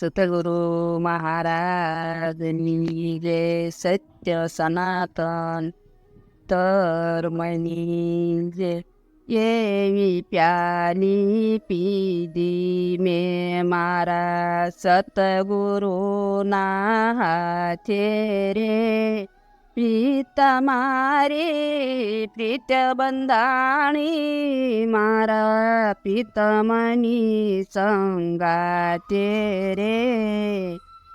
सतगुरु महाराज निजे सत्य सनातन तर मैले ये प्याली पीदी में मारा सतगुरु नाथे रे। प्रीत मारे प्रीत बंदाणी मारा પિતમની સંગાતે રે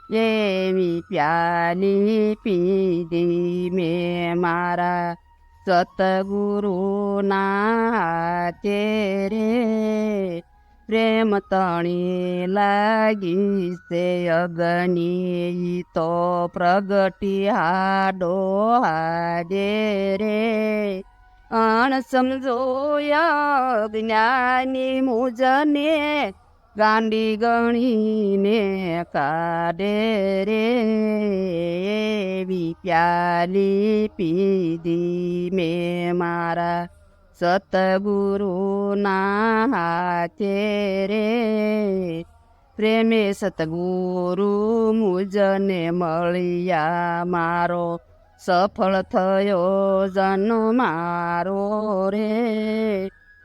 એવી પ્યાલી પીધી મેં મારા સતગુરુના તે રે પ્રેમ તણી લાગી છે અગની તો પ્રગટી હાડો હાડે રે અણ સમજોયા જ્ઞાની મુજને ગાંડી ગણીને કાઢે રે એવી પ્યાલી પીધી મેં મારા સતગુરુના હાથે રે. પ્રેમે સતગુરુ મુજને મળ્યા મારો સફળ થયો જન મારો રે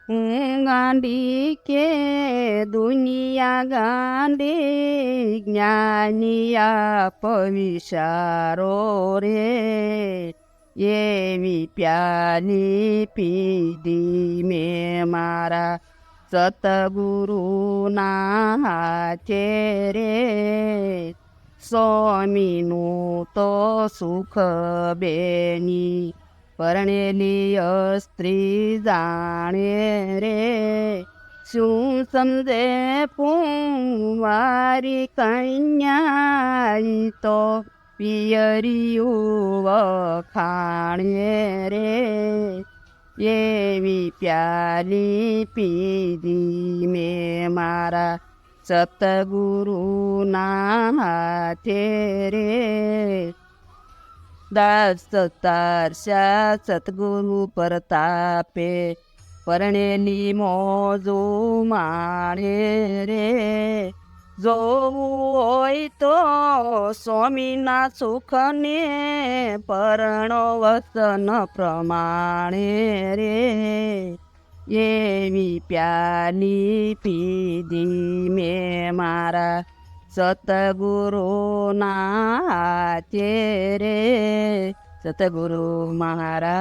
હું ગાંડી કે દુનિયા ગાંડી જ્ઞાનિયા પવિશારો રે એવી પ્યાલી પીધી મેં મારા સતગુરુના હાથે રે સ્વામીનું તો સુખ બેની. પરણેલી સ્ત્રી જાણે રે. શું સમજે પુંવારી કન્યા તો પિયરિયું વખાણે રે. એવી પ્યાલી પીધી મેં મારા સતગુરુના હાથે રે દાસ તારશા સતગુરુ પરતાપે પરણેલી મોજો માણે રે જોવું હોય તો સ્વામીના સુખને પરણો વસન પ્રમાણે રે ये मी प्याली मे मारा सतगुरु ना चे सतगुरु महारा